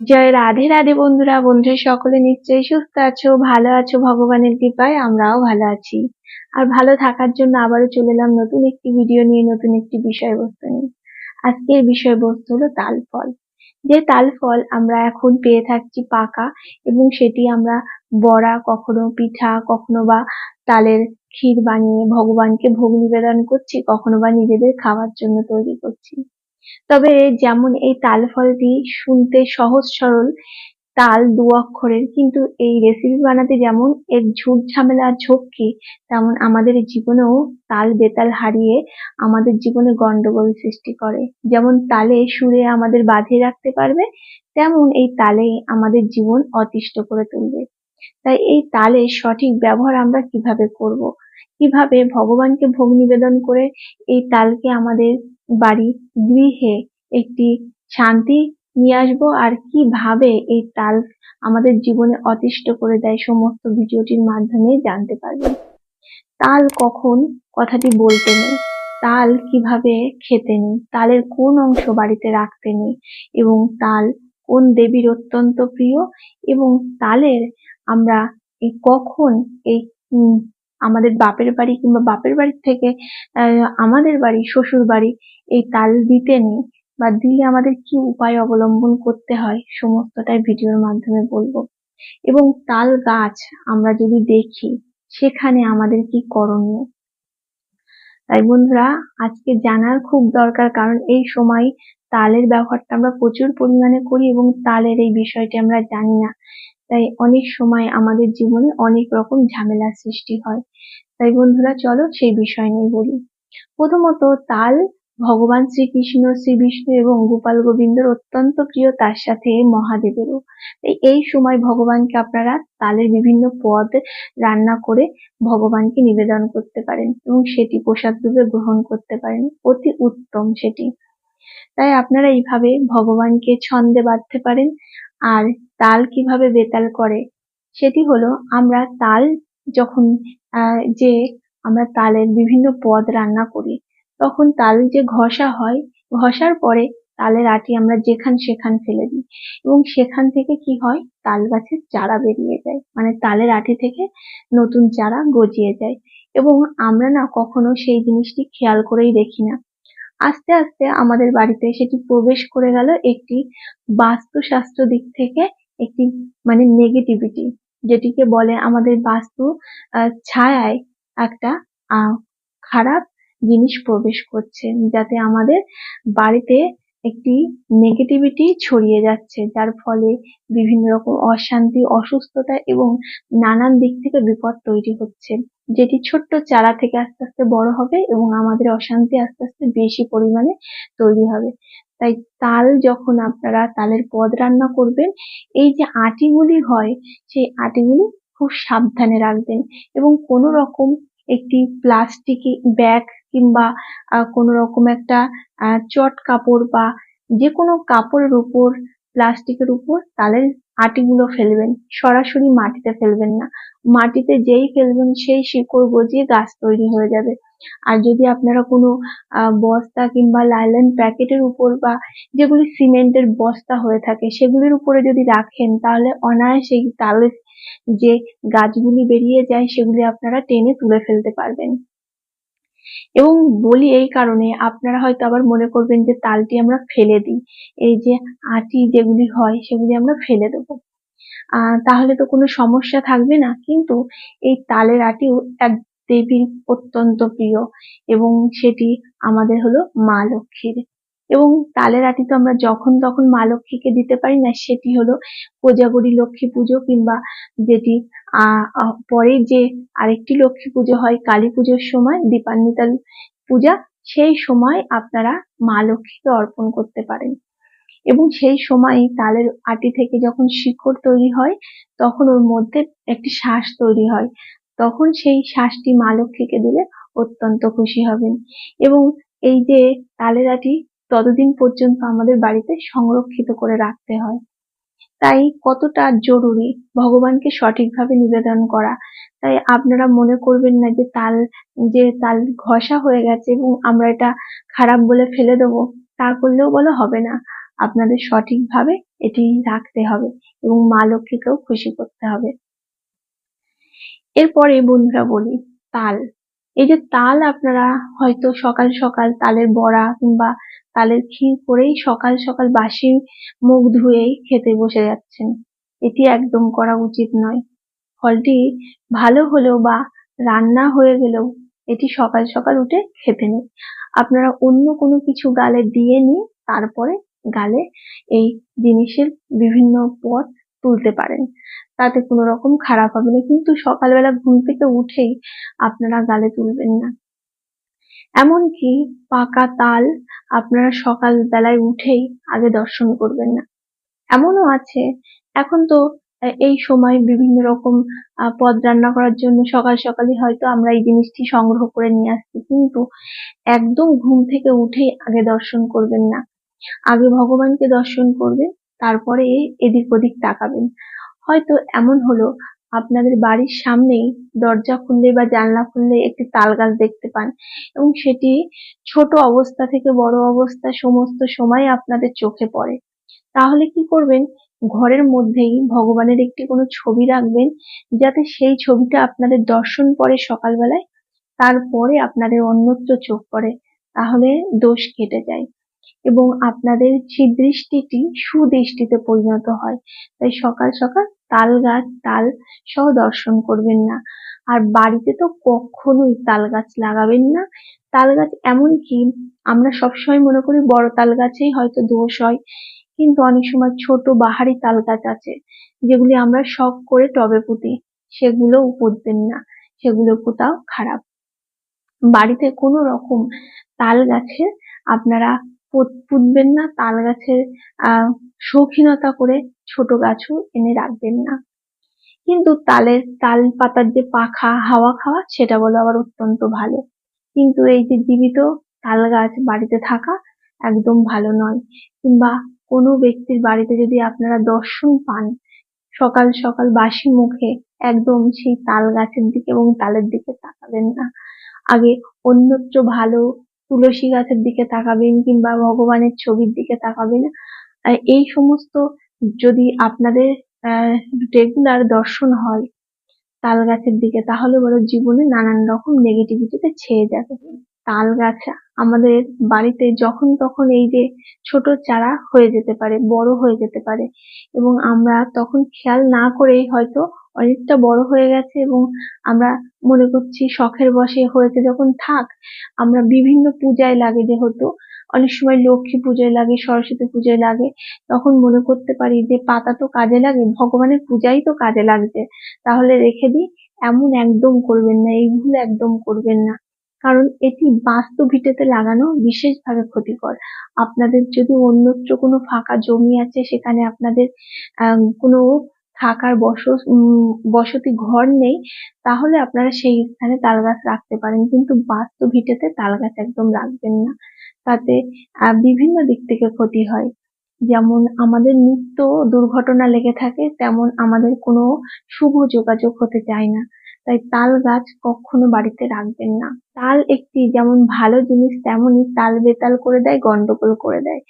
জয় রাধে রাধে বন্ধুরা বন্ধুরা সকলে নিশ্চয়ই সুস্থ আছো, ভালো আছো, ভগবানের কৃপায় আমরাও ভালো আছি। আর ভালো থাকার জন্য আবারও চলে এলাম নতুন একটি ভিডিও নিয়ে, নতুন একটি বিষয়বস্তু নিয়ে। আজকের বিষয়বস্তু হলো তাল ফল যে তাল ফল আমরা এখন পেয়ে থাকছি পাকা এবং সেটি আমরা বড়া, কখনো পিঠা, কখনো বা তালের ক্ষীর বানিয়ে ভগবানকে ভোগ নিবেদন করছি, কখনো বা নিজেদের খাওয়ার জন্য তৈরি করছি। তবে যেমন এই তাল ফলটি শুনতে সহজ সরল, তাল দু অক্ষরের, কিন্তু এই রেসিপি বানাতে যেমন এর ঝুট ঝামেলা ঝক্কি, তেমন আমাদের জীবনেও তাল বেতাল হারিয়ে আমাদের জীবনে গন্ডগোল সৃষ্টি করে। যেমন তালে সুরে আমাদের বাঁধিয়ে রাখতে পারবে, তেমন এই তালে আমাদের জীবন অতিষ্ঠ করে তুলবে। তাই এই তালের সঠিক ব্যবহার আমরা কীভাবে করব? কীভাবে ভগবানকে ভোগ নিবেদন করে এই তালকে আমাদের বাড়ি গৃহে একটি শান্তি নিয়ে আসব আর কীভাবে এই তাল আমাদের জীবনে অতিষ্ঠ করে দেয় সমস্ত ভিডিওটির মাধ্যমে জানতে পারবেন তাল কখন কথাটি বলতে নেই, তাল কীভাবে খেতে নেই, তালের কোন অংশ বাড়িতে রাখতে নেই এবং তাল কোন দেবীর অত্যন্ত প্রিয় এবং তালের আমরা কখন এই আমাদের বাপের বাড়ি কিংবা বাপের বাড়ি থেকে আমাদের বাড়ি, শ্বশুর বাড়ি এই তাল দিতে নেই বা দিলে আমাদের কি উপায় অবলম্বন করতে হয় সমস্তটাই ভিডিওর মাধ্যমে বলব। এবং তাল গাছ আমরা যদি দেখি, সেখানে আমাদের কি করণীয়? তাই বন্ধুরা, আজকে জানার খুব দরকার কারণ এই সময় তালের ব্যবহারটা আমরা প্রচুর পরিমাণে করি এবং তালের এই বিষয়টি আমরা জানি না। তাই অনেক সময় আমাদের জীবনে অনেক রকম ঝামেলার সৃষ্টি হয়। তাই বন্ধুরা, চলো সেই বিষয় নিয়ে বলি। প্রথমত, তাল ভগবান শ্রীকৃষ্ণ, শ্রী বিষ্ণু এবং গোপাল গোবিন্দর অত্যন্ত প্রিয় তার সাথে মহাদেবেরও। তাই এই সময় ভগবানকে আপনারা তালের বিভিন্ন পদ রান্না করে ভগবানকে নিবেদন করতে পারেন এবং সেটি প্রসাদ রূপে গ্রহণ করতে পারেন। অতি উত্তম সেটি। তাই আপনারা এইভাবে ভগবানকে ছন্দে বাঁধতে পারেন। আর তাল কীভাবে বেতাল করে? সেটি হলো, আমরা তাল যখন যে আমরা তালের বিভিন্ন পদ রান্না করি, তখন তাল যে ঘষা হয়, ঘষার পরে তালের আটি আমরা যেখান সেখান ফেলে দিই। এবং সেখান থেকে কি হয়? তাল গাছের চারা বেরিয়ে যায়। মানে তালের আটি থেকে নতুন চারা গজিয়ে যায়। এবং আমরা না কখনো সেই জিনিসটি খেয়াল করেই দেখি না। আস্তে আস্তে আমাদের বাড়িতে সেটি প্রবেশ করে গেল একটি বাস্তুশাস্ত্র দিক থেকে একটি মানে নেগেটিভিটি যেটিকে বলে আমাদের বাস্তু ছায়ায় একটা খারাপ জিনিস প্রবেশ করছে, যাতে আমাদের বাড়িতে একটি নেগেটিভিটি ছড়িয়ে যাচ্ছে, যার ফলে বিভিন্ন রকম অশান্তি, অসুস্থতা এবং নানান দিক থেকে বিপদ তৈরি হচ্ছে। যেটি ছোট্ট চারা থেকে আস্তে আস্তে বড় হবে এবং আমাদের অশান্তি আস্তে আস্তে বেশি পরিমাণে তৈরি হবে। তাই তাল যখন আপনারা তালের পদ রান্না করবেন, এই যে আটিগুলি হয়, সেই আটিগুলি খুব সাবধানে রাখবেন এবং কোনো রকম একটি প্লাস্টিক ব্যাগ কিংবা কোনো রকম একটা চট কাপড় বা যে কোনো কাপড়ের উপর, প্লাস্টিকের উপর তালের আটিগুলো ফেলবেন। সরাসরি মাটিতে ফেলবেন না। মাটিতে যেই ফেলবেন, সেই শিকড় গজিয়ে গাছ তৈরি হয়ে যাবে। আর যদি আপনারা কোনো বস্তা কিংবা লাইলন প্যাকেটের উপর বা যেগুলি সিমেন্টের বস্তা হয়ে থাকে, সেগুলির উপরে যদি রাখেন, তাহলে অনায়াসে তালের যে গাছগুলি বেরিয়ে যায়, সেগুলি আপনারা টেনে তুলে ফেলতে পারবেন। এবং বলি এই কারণে আপনারা হয়তো আবার মনে করবেন যে তালটি আমরা ফেলে দিই। এই যে আটি যেগুলি হয় সেগুলি আমরা ফেলে দেব। তাহলে তো কোনো সমস্যা থাকবে না। কিন্তু এই তালের আটিও এক দেবীর অত্যন্ত প্রিয় এবং সেটি আমাদের হলো মা লক্ষ্মীর। এবং তালের আটি তো আমরা যখন তখন মা লক্ষ্মীকে দিতে পারি না, সেটি হলো কোজাগরী লক্ষ্মী পুজো কিংবা যেটি আহ পরে যে আরেকটি লক্ষ্মী পুজো হয় কালী পুজোর সময়, দীপান্বিতা পূজা, সেই সময় আপনারা মা লক্ষ্মীকে অর্পণ করতে পারেন। এবং সেই সময় তালের আটি থেকে যখন শিকড় তৈরি হয়, তখন ওর মধ্যে একটি শ্বাস তৈরি হয়। তখন সেই শ্বাসটি মা লক্ষ্মীকে দিলে অত্যন্ত খুশি হবেন। এবং এই যে তালের আটি ততদিন পর্যন্ত আমাদের বাড়িতে সংরক্ষিত করে রাখতে হয়। তাই কতটা জরুরি ভগবানকে সঠিকভাবে নিবেদন করা। তাই আপনারা মনে করবেন না যে তাল যে তাল ঘষা হয়ে গেছে এবং আমরা এটা খারাপ বলে ফেলে দেবো। তা করলেও বলো হবে না। আপনাদের সঠিকভাবে এটি রাখতে হবে এবং মা লক্ষ্মীকেও খুশি করতে হবে। এরপরে বন্ধুরা বলি, তাল। এই যে তাল আপনারা হয়তো সকাল সকাল তালের বড়া কিংবা তালের ক্ষীর করেই সকাল সকাল বাসি মুখ ধুয়েই খেতে বসে যাচ্ছেন। এটি একদম করা উচিত নয়। ফলটি ভালো হলেও বা রান্না হয়ে গেলেও এটি সকাল সকাল উঠে খেতে নেই আপনারা অন্য কোনো কিছু গালে দিয়ে নিয়ে তারপরে গালে এই জিনিসের বিভিন্ন পদ তুলতে পারেন। তাতে কোনো রকম খারাপ হবে না। কিন্তু সকালবেলা ঘুম থেকে উঠেই আপনারা গালে তুলবেন না। এমনকি পাকা তাল আপনারা সকাল বেলায় উঠেই আগে দর্শন করবেন না। এমনও আছে। এখন তো এই সময় বিভিন্ন রকম পদ রান্না করার জন্য সকাল সকালই হয়তো আমরা এই জিনিসটি সংগ্রহ করে নিয়ে আসছি। কিন্তু একদম ঘুম থেকে উঠেই আগে দর্শন করবেন না। আগে ভগবানকে দর্শন করবেন তারপরে এদিক ওদিক তাকাবেন। হয়তো এমন হলো, আপনাদের বাড়ির সামনেই দরজা খুললে বা জানলা খুললে একটি তাল গাছ দেখতে পান এবং সেটি ছোট অবস্থা থেকে বড় অবস্থা সমস্ত সময় আপনাদের চোখে পড়ে। তাহলে কি করবেন? ঘরের মধ্যেই ভগবানের একটি কোনো ছবি রাখবেন, যাতে সেই ছবিটা আপনাদের দর্শন পড়ে সকালবেলায়, তারপরে আপনাদের অন্যত্র চোখ পড়ে, তাহলে দোষ কেটে যায়। এবং আপনাদের সেই দৃষ্টিটি সুদৃষ্টিতে পরিণত হয়। তাই সকাল সকাল তাল গাছ, তাল সহ দর্শন করবেন না। আর বাড়িতে তো কখনোই তাল গাছ লাগাবেন না। তাল গাছ এমনকি আমরা সবসময় মনে করি বড় তাল গাছেই হয়তো দোষ হয়। কিন্তু অনেক সময় ছোট বাহারি তাল গাছ আছে, যেগুলি আমরা শখ করে টবে পুঁতি সেগুলো পুঁতবেন না। সেগুলো পোঁতাও খারাপ। বাড়িতে কোনো রকম তাল গাছে আপনারা পুঁতবেন না, তাল গাছের শৌখিনতা করে ছোট গাছও এনে রাখবেন না। কিন্তু তালের, তাল পাতার যে পাখা, হাওয়া খাওয়া, সেটা বলো আবার অত্যন্ত ভালো। কিন্তু এই যে জীবিত তাল গাছ বাড়িতে থাকা একদম ভালো নয়। কিংবা কোনো ব্যক্তির বাড়িতে যদি আপনারা দর্শন পান, সকাল সকাল বাসি মুখে একদম সেই তাল গাছের দিকে এবং তালের দিকে তাকাবেন না। আগে অন্যত্র ভালো তুলসী গাছের দিকে তাকাবেন কিংবা ভগবানের ছবির দিকে তাকাবেন। এই সমস্ত যদি আপনাদের রেগুলার দর্শন হয় তাল গাছের দিকে, তাহলে বলো জীবনে নানান রকম নেগেটিভিটিতে ছেয়ে যাবে। তাল গাছ আমাদের বাড়িতে যখন তখন এই যে ছোট চারা হয়ে যেতে পারে, বড় হয়ে যেতে পারে এবং আমরা তখন খেয়াল না করেই হয়তো অনেকটা বড় হয়ে গেছে এবং আমরা মনে করছি শখের বসে হয়েছে। যখন থাক, আমরা বিভিন্ন পূজায় লাগে যেহেতু। অনেক সময় লক্ষ্মী পুজোয় লাগে, সরস্বতী পুজোয় লাগে। তখন মনে করতে পারি যে পাতা তো কাজে লাগে, ভগবানের পূজাই তো কাজে লাগছে। তাহলে রেখে দিই, এমন একদম করবেন না, এই ভুল একদম করবেন না। কারণ এটি বাস্তু ভিটেতে লাগানো বিশেষভাবে ক্ষতিকর। আপনাদের যদি অন্যত্র কোনো ফাঁকা জমি আছে, সেখানে আপনাদের কোনো থাকার বস বসতি ঘর নেই, তাহলে আপনারা সেই স্থানে তাল গাছ রাখতে পারেন। কিন্তু বাস্তু ভিটেতে তাল গাছ একদম রাখবেন না। তাতে বিভিন্ন দিক থেকে ক্ষতি হয়। যেমন আমাদের নিত্য দুর্ঘটনা লেগে থাকে, তেমন আমাদের কোনো শুভ যোগাযোগ হতে চায় না। তাই তাল গাছ কখনো বাড়িতে রাখবেন না। তাল একটি যেমন ভালো জিনিস, তেমনই তাল বেতাল করে দেয়, গন্ডগোল করে দেয়।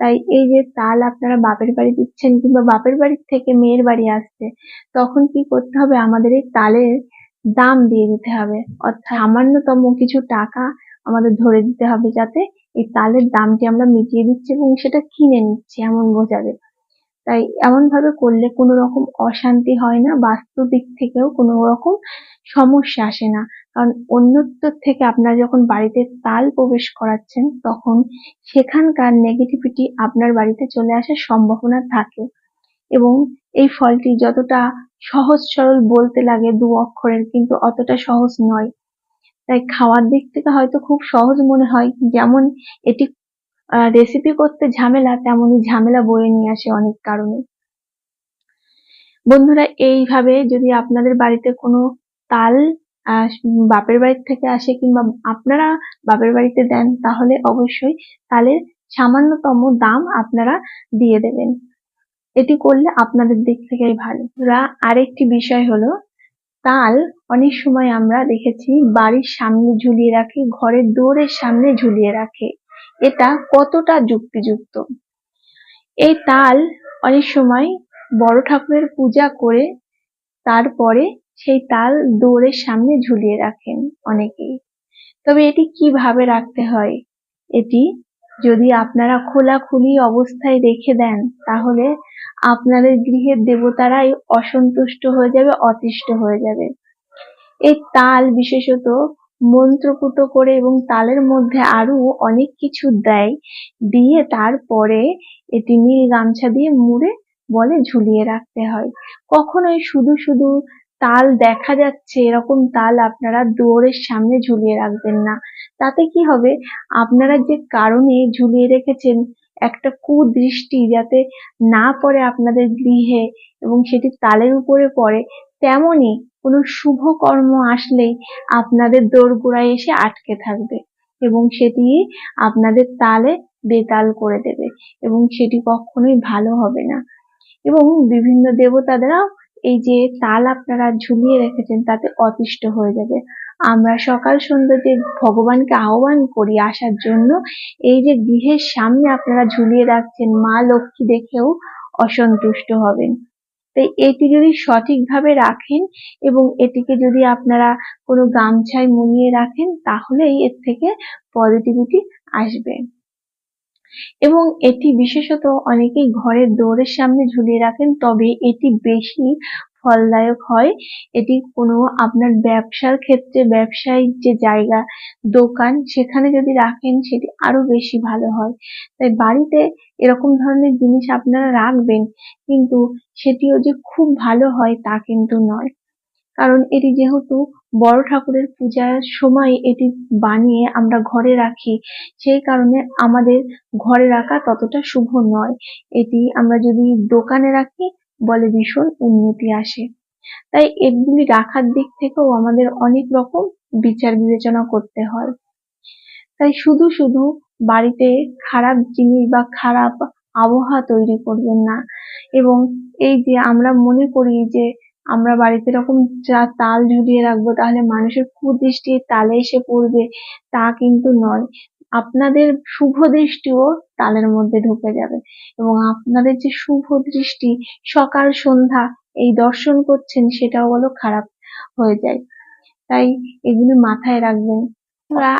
তাই এই যে তাল আপনারা বাপের বাড়ি দিচ্ছেন কিংবা বাপের বাড়ির থেকে মেয়ের বাড়ি আসছে, তখন কি করতে হবে? আমাদের এই তালের দাম দিয়ে দিতে হবে। অর্থাৎ সামান্যতম কিছু টাকা আমাদের ধরে দিতে হবে যাতে এই তালের দামটি আমরা মিটিয়ে দিচ্ছি এবং সেটা কিনে নিচ্ছি, এমন বোঝাবে। তাই এমন ভাবে করলে কোনো রকম অশান্তি হয় না বাস্তু দিক থেকেও কোনো রকম সমস্যা আসে না। কারণ অন্যত্র থেকে আপনারা যখন বাড়িতে তাল প্রবেশ করাচ্ছেন, তখন সেখানকার নেগেটিভিটি আপনার বাড়িতে চলে আসার সম্ভাবনা থাকে। এবং এই ফলটি যতটা সহজ সরল বলতে লাগে দু অক্ষরের, কিন্তু অতটা সহজ নয়। তাই খাওয়ার দিক থেকে হয়তো খুব সহজ মনে হয়, যেমন এটি রেসিপি করতে ঝামেলা, তেমনই ঝামেলা বয়ে নিয়ে আসে অনেক কারণে। বন্ধুরা, এইভাবে যদি আপনাদের বাড়িতে কোনো তাল বাপের বাড়ি থেকে আসে কিংবা আপনারা বাপের বাড়িতে দেন, তাহলে অবশ্যই তালের সামান্যতম দাম আপনারা দিয়ে দেবেন। এটি করলে আপনাদের দিক থেকেই ভালো। আরেকটি বিষয় হলো, তাল অনেক সময় আমরা দেখেছি বাড়ির সামনে ঝুলিয়ে রাখে, ঘরের দৌড়ের সামনে ঝুলিয়ে রাখে। এটা কতটা যুক্তিযুক্ত? এই তাল অনেক সময় বড় ঠাকুরের পূজা করে তারপরে সেই তাল দৌড়ের সামনে ঝুলিয়ে রাখেন অনেকেই। তবে এটি কীভাবে রাখতে হয়? এটি যদি আপনারা খোলাখুলি অবস্থায় রেখে দেন, তাহলে আপনাদের গৃহের দেবতারাই অসন্তুষ্ট হয়ে যাবে, অতিষ্ঠ হয়ে যাবে। এই তাল বিশেষত মন্ত্রপুত করে এবং তালের মধ্যে আরও অনেক কিছু দেয়, দিয়ে তারপরে এটি নীল গামছা দিয়ে মুড়ে বলে ঝুলিয়ে রাখতে হয়। কখনোই শুধু শুধু তাল দেখা যাচ্ছে, এরকম তাল আপনারা দুয়ারের সামনে ঝুলিয়ে রাখবেন না। তাতে কি হবে? আপনারা যে কারণে ঝুলিয়ে রেখেছেন, একটা কুদৃষ্টি যাতে না পড়ে আপনাদের গৃহে এবং সেটি তালের উপরে পড়ে তেমনই কোনো শুভ কর্ম আসলেই আপনাদের দোরগোড়ায় এসে আটকে থাকবে এবং সেটি আপনাদের তালে বেতাল করে দেবে এবং সেটি কখনোই ভালো হবে না। এবং বিভিন্ন দেবতাদেরও এই যে তাল আপনারা ঝুলিয়ে রেখেছেন, তাতে অতিষ্ঠ হয়ে যাবে। আমরা সকাল সন্ধ্যা যে ভগবানকে আহ্বান করি আসার জন্য, এই যে গৃহের সামনে আপনারা ঝুলিয়ে রাখছেন, মা লক্ষ্মী দেখেও অসন্তুষ্ট হবেন। তাই এটি যদি সঠিকভাবে রাখেন এবং এটিকে যদি আপনারা কোনো গামছায় মুড়িয়ে রাখেন, তাহলেই এর থেকে পজিটিভিটি আসবে। এবং এটি বিশেষত অনেকেই ঘরের দৌড়ের সামনে ঝুলিয়ে রাখেন, তবে এটি বেশি ফলদায়ক হয়। এটি কোনো আপনার ব্যবসার ক্ষেত্রে ব্যবসায়িক যে জায়গা, দোকান, সেখানে যদি রাখেন সেটি আরও বেশি ভালো হয়। তাই বাড়িতে এরকম ধরনের জিনিস আপনারা রাখবেন, কিন্তু সেটিও যে খুব ভালো হয় তা কিন্তু নয়। কারণ এটি যেহেতু বড় ঠাকুরের পূজার সময় এটি বানিয়ে আমরা ঘরে রাখি, সেই কারণে আমাদের ঘরে রাখা ততটা শুভ নয়। এটি আমরা যদি দোকানে রাখি বলে ভীষণ উন্নতি আসে। তাই এগুলি রাখার দিক থেকেও আমাদের অনেক রকম বিচার বিবেচনা করতে হয়। তাই শুধু শুধু বাড়িতে খারাপ জিনিস বা খারাপ আবহাওয়া তৈরি করবেন না এবং এই যে আমরা মনে করি যে আমরা বাড়িতে এরকম যা তাল ঝুলিয়ে রাখব তাহলে মানুষের কুদৃষ্টি তালে এসে পড়বে তা কিন্তু নয়। আপনাদের শুভ দৃষ্টিও তালের মধ্যে ঢুকে যাবে। এবং আপনাদের যে শুভ দৃষ্টি, সকাল, সন্ধ্যা এই দর্শন করছেন, সেটাও বলো খারাপ হয়ে যায়। তাই এগুলি মাথায় রাখবেন।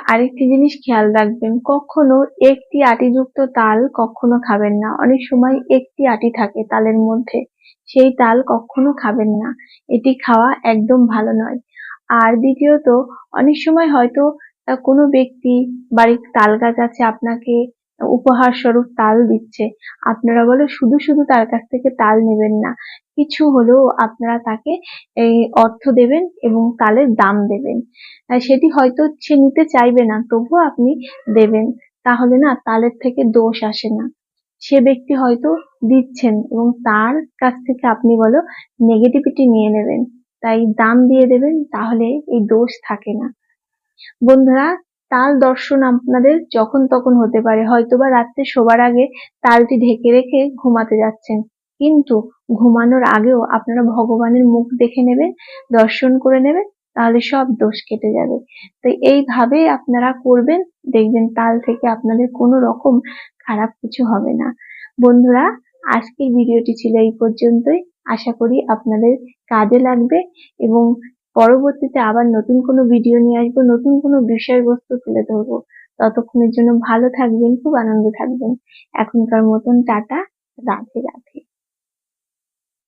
আরেকটি জিনিস খেয়াল রাখবেন, কখনো একটি আটিযুক্ত তাল কখনো খাবেন না। অনেক সময় একটি আটি থাকে তালের মধ্যে, সেই তাল কখনো খাবেন না। এটি খাওয়া একদম ভালো নয়। আর দ্বিতীয়ত, অনেক সময় হয়তো কোনো ব্যক্তি বাড়ির তাল গাছ আছে আপনাকে উপহার স্বরূপ তাল দিচ্ছে। আপনারা বলে শুধু শুধু তার কাছ থেকে তাল নেবেন না। কিছু হলেও আপনারা তাকে এই অর্থ দেবেন এবং তালের দাম দেবেন। সেটি হয়তো সে নিতে চাইবে না, তবুও আপনি দেবেন। তাহলে না তালের থেকে দোষ আসে না। সে ব্যক্তি হয়তো দিচ্ছেন এবং তার কাছ থেকে আপনি বলো নেগেটিভিটি নিয়ে নেবেন। তাই দাম দিয়ে দেবেন, তাহলে এই দোষ থাকে না। বন্ধুরা, তাল দর্শন আপনাদের যখন তখন হতে পারে। হয়তোবা রাত্রে শোবার আগে তালটি ঢেকে রেখে ঘুমাতে যাচ্ছেন। কিন্তু ঘুমানোর আগেও আপনারা ভগবানের মুখ দেখে নেবেন, দর্শন করে নেবেন, তাহলে সব দোষ কেটে যাবে। তো এইভাবে আপনারা করবেন, দেখবেন তাল থেকে আপনাদের কোনো রকম খারাপ কিছু হবে না। বন্ধুরা, আজকের ভিডিওটি ছিল এই পর্যন্তই। আশা করি আপনাদের কাজে লাগবে এবং পরবর্তীতে আবার নতুন কোনো ভিডিও নিয়ে আসব, নতুন কোনো বিষয়বস্তু তুলে ধরবো। ততক্ষণের জন্য ভালো থাকবেন, খুব আনন্দ থাকবেন। এখনকার মতন টাটা, রাধে রাধে।